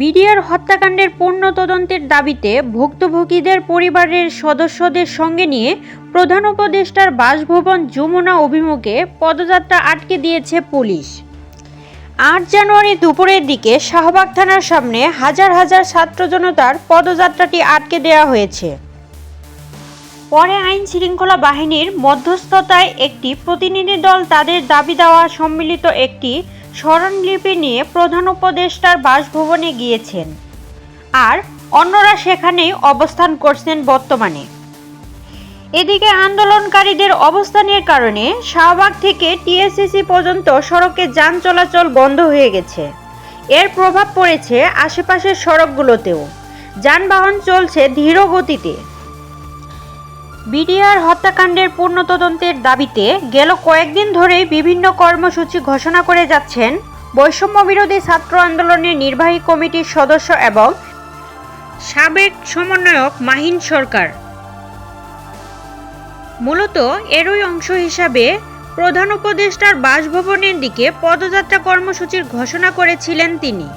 BDR হত্যাকাণ্ডের পূর্ণ তদন্তের দাবিতে ভুক্তভোগীদের পরিবারের সদস্যদের সঙ্গে নিয়ে প্রধান উপদেষ্টার বাসভবন যমুনা অভিমুখে পদযাত্রা আটকে দিয়েছে পুলিশ। আট জানুয়ারি দুপুরের দিকে শাহবাগ থানার সামনে হাজার হাজার ছাত্র জনতার পদযাত্রাটি আটকে দেওয়া হয়েছে। পরে আইন শৃঙ্খলা বাহিনীর মধ্যস্থতায় একটি প্রতিনিধি দল তাদের দাবি দেওয়া সম্মিলিত একটি স্মরণলিপি নিয়ে প্রধান উপদেষ্টার বাসভবনে গিয়েছেন। আর অন্যরা সেখানেই অবস্থান করছেন বর্তমানে। এদিকে আন্দোলনকারীদের অবস্থানের কারণে শাহবাগ থেকে টিএসসিসি পর্যন্ত সড়কে যান চলাচল বন্ধ হয়ে গেছে। এর প্রভাব পড়েছে আশেপাশের সড়কগুলোতেও। যানবাহন চলছে ধীর গতিতে বিডিআর হত্যাকাণ্ডের পূর্ণ তদন্তের দাবিতে গেল কয়েকদিন ধরেই বিভিন্ন কর্মসূচি ঘোষণা করে যাচ্ছেন বৈষম্য বিরোধী ছাত্র আন্দোলনের নির্বাহী কমিটির সদস্য এবং সাবেক সমন্বয়ক মাহিন সরকার। মূলত এরই অংশ হিসাবে প্রধান উপদেষ্টার বাসভবনের দিকে পদযাত্রা কর্মসূচির ঘোষণা করেছিলেন তিনি।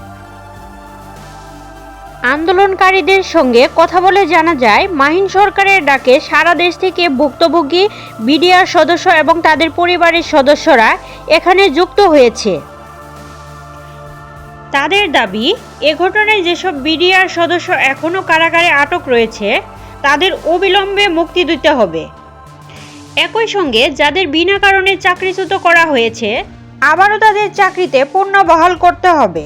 আন্দোলনকারীদের সঙ্গে কথা বলে জানা যায়, মাহিন সরকারের ডাকে সারা দেশ থেকে ভুক্তভোগী, বিডিআর সদস্য এবং তাদের পরিবারের সদস্যরা এখানে যুক্ত হয়েছে। তাদের দাবি, এ ঘটনায় যেসব বিডিআর সদস্য এখনও কারাগারে আটক রয়েছে, তাদের অবিলম্বে মুক্তি দিতে হবে। একই সঙ্গে যাদের বিনা কারণে চাকরিচ্যুত করা হয়েছে, আবারও তাদের চাকরিতে পূর্ণ বহাল করতে হবে।